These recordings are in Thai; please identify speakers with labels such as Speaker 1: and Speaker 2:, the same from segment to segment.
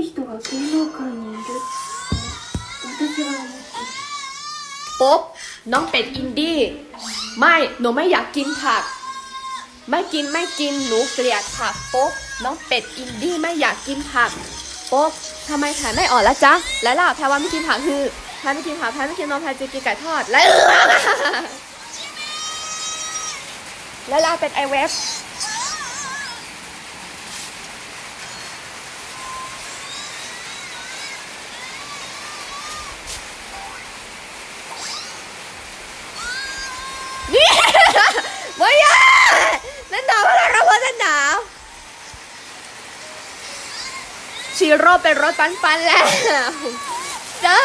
Speaker 1: い人が芸能界にいる私が思って
Speaker 2: ปุ๊บน้องเป็ดอินดี้ไม่หนูไม่อยากกินผัก ไม่กินไม่กินหนูเกลียดผักปุ๊บน้องเป็ดอินดี้ไม่อยากกินผักปุ๊บทำไมแผลไม่อ่อนละจ๊ะแล้วล่ะแพรว่าไม่กินผักคือแพรไม่กินผักแพรไม่กินนมแพรจะกินไก่ทอดแล้ว แล้วล่ะเป็นไอเวฟ ชีโร่เป็นรถปันปันแล้วเจ้า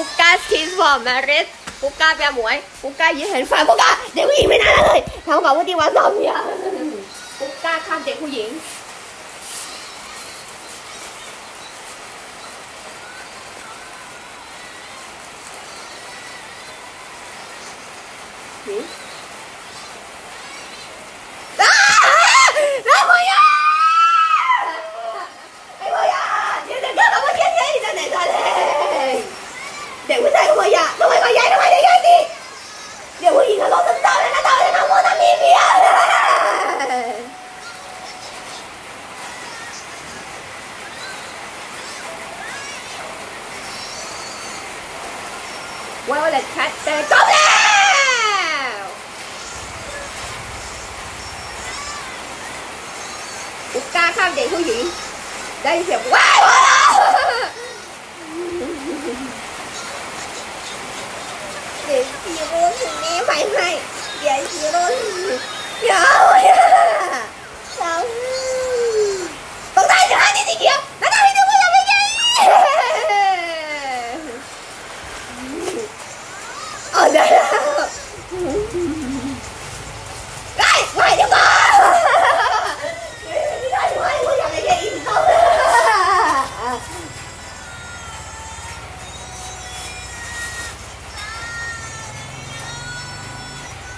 Speaker 2: ุกกาสคินฟอร์มาริสปุกกาแปลหมวยปุกกายืนเห็นฝ่ายปุกกาเด็กผู้หญิงไม่น่าเลยทำกับว่าที่วันสอบเนี่ยปุกกาข้ามเด็กผู้หญิง vida! Well, let's cut the goblin! อุกาข้ามเด็กผู้หญิง ได้ยินเสียงว้าวเด็กฮีโร่ถึงนี้ไหมไหมเด็กฮีโร่เดี๋ยวอย่าเราต้องได้จะหาที่สีเขียวแล้วทำให้ดูว่าจะไม่ได้อได้แล้ว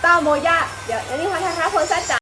Speaker 2: ต้าโมย่าเดี๋ยวอันนี้พันธะโพสต์จ